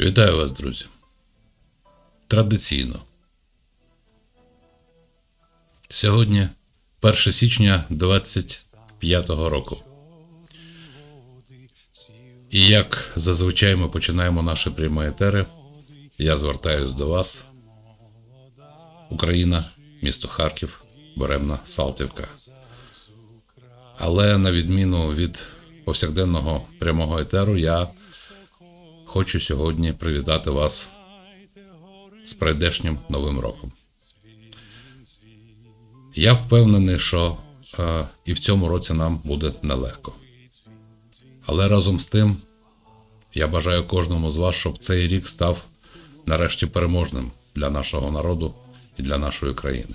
Вітаю вас, друзі. Традиційно. Сьогодні 1 січня 25-го року. І як зазвичай ми починаємо наші прямі етери, я звертаюсь до вас. Україна, місто Харків, Беремна, Салтівка. Але на відміну від повсякденного прямого етеру, я хочу сьогодні привітати вас з прийдешнім новим роком. Я впевнений, що е, і в цьому році нам буде нелегко. Але разом з тим я бажаю кожному з вас, щоб цей рік став нарешті переможним для нашого народу і для нашої країни.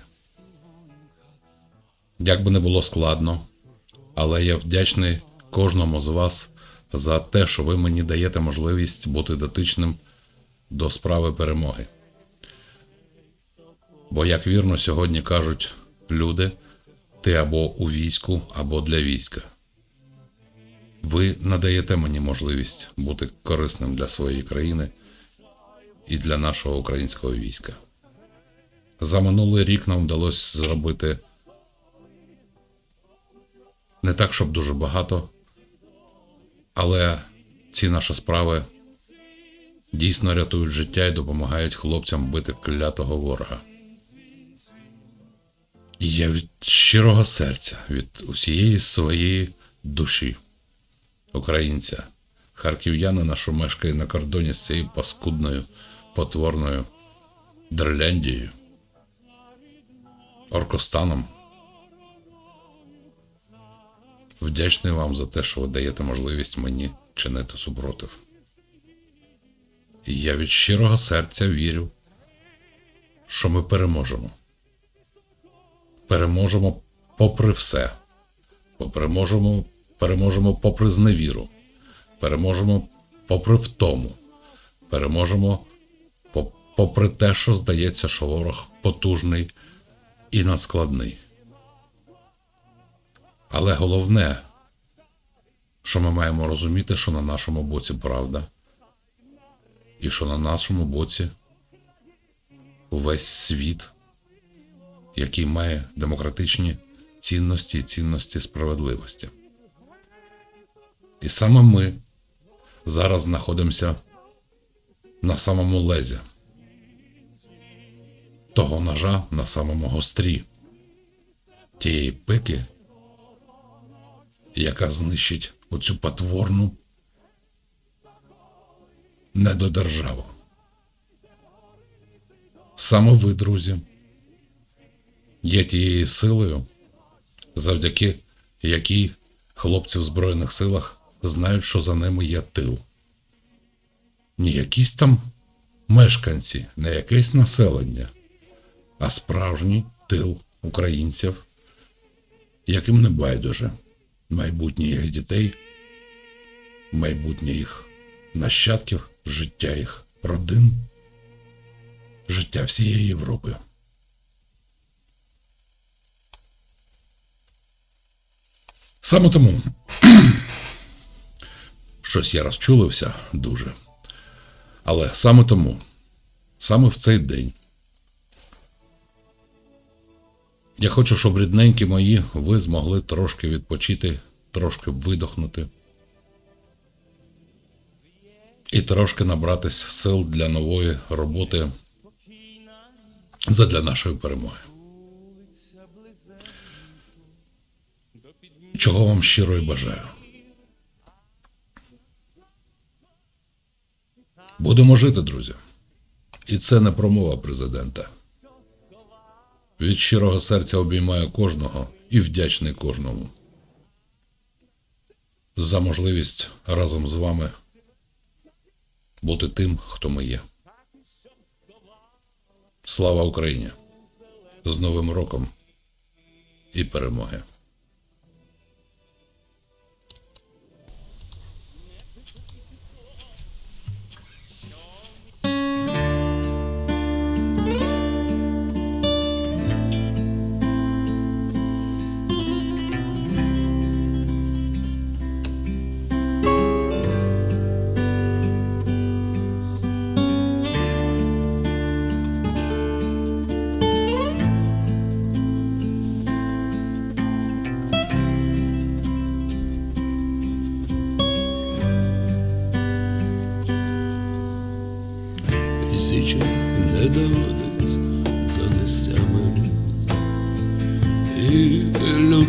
Як би не було складно, але я вдячний кожному з вас за те, що ви мені даєте можливість бути дотичним до справи перемоги. Бо, як вірно сьогодні кажуть люди, ти або у війську, або для війська. Ви надаєте мені можливість бути корисним для своєї країни і для нашого українського війська. За минулий рік нам вдалося зробити не так, щоб дуже багато, але ці наші справи дійсно рятують життя і допомагають хлопцям бити клятого ворога. Я від щирого серця, від усієї своєї душі, українця, харків'янина, що мешкає на кордоні з цією паскудною, потворною Дерляндією, Оркостаном. Вдячний вам за те, що ви даєте можливість мені чинити супротив. Я від щирого серця вірю, що ми переможемо. Переможемо попри все. Переможемо, переможемо попри зневіру. Переможемо попри втому. Переможемо попри те, що здається, що ворог потужний і надскладний. Але головне, що ми маємо розуміти, що на нашому боці правда, і що на нашому боці увесь світ, який має демократичні цінності і цінності справедливості. І саме ми зараз знаходимося на самому лезі. Того ножа на самому гострі. Тієї пики яка знищить оцю потворну недодержаву. Саме ви, друзі, є тією силою, завдяки якій хлопці в Збройних силах знають, що за ними є тил. Не якісь там мешканці, не якесь населення, а справжній тил українців, яким не байдуже майбутнє їх дітей, майбутнє їх нащадків, життя їх родин, життя всієї Європи. Саме тому щось я розчулився дуже. Але саме тому, саме в цей день. Я хочу, щоб рідненькі мої ви змогли трошки відпочити, трошки видохнути і трошки набратись сил для нової роботи задля нашої перемоги. Чого вам щиро і бажаю. Будемо жити, друзі. І це не промова президента. Від щирого серця обіймаю кожного і вдячний кожному за можливість разом з вами бути тим, хто ми є. Слава Україні! З Новим роком і перемоги!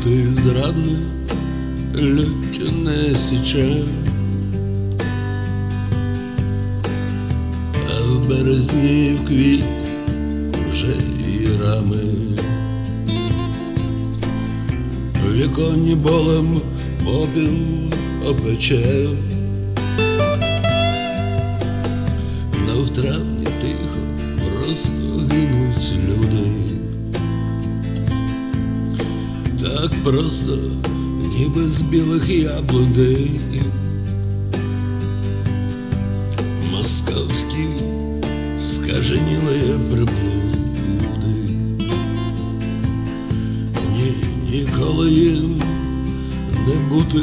Лютий зрадник лють не січе. А в березні в квітні вже і рами. В віконні болем попіл опече. Но в травні тихо просто гинуть люди. Так просто, ніби з білих яблунь дим. Московські скаженіли приблуди. Ні, ніколи їм не бути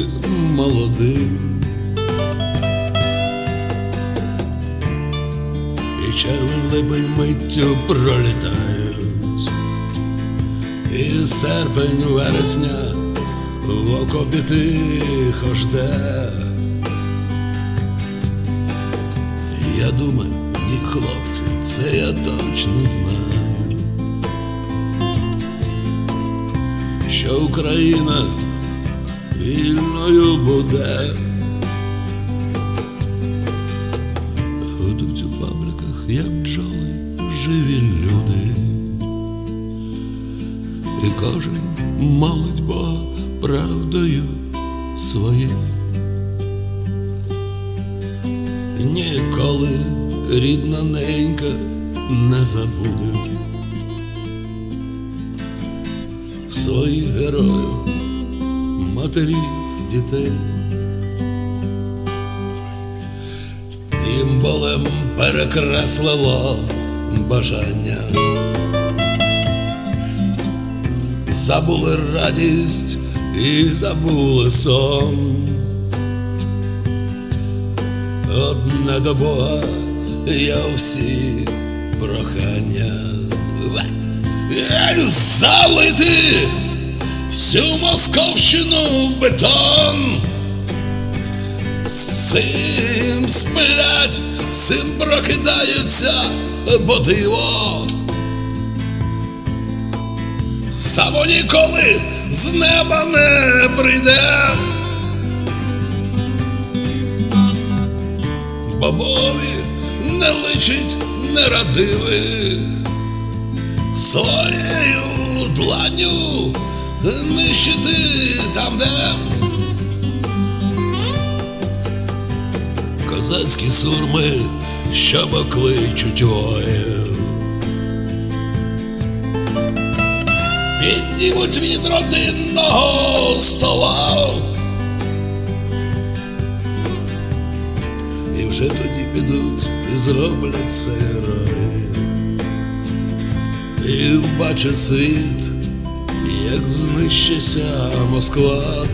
молодим. І червень липень миттю пролітають, і серпень вересня в окопі тихо жде. Я думаю, ні, хлопці, це я точно знаю, що Україна вільною буде. Гудуть у фабриках, як бджоли, живі люди, і кожен молить Бога правдою своєю. Ніколи рідна ненька не забуде своїх героїв, матерів, дітей. Їм болем перекреслило бажання. Забули радість і забули сон. Одне до Бога я всі прохання залити всю Московщину в бетон. Цим сплять, цим прокидаються, бо диво. Само ніколи з неба не прийде. Бобові не личить нерадивих своєю дланню нищити там, де козацькі сурми, що покличуть воїв. Піднімуть від родинного стола. І вже тоді підуть і зроблять це герої. І вбачить світ, як знищиться Москва.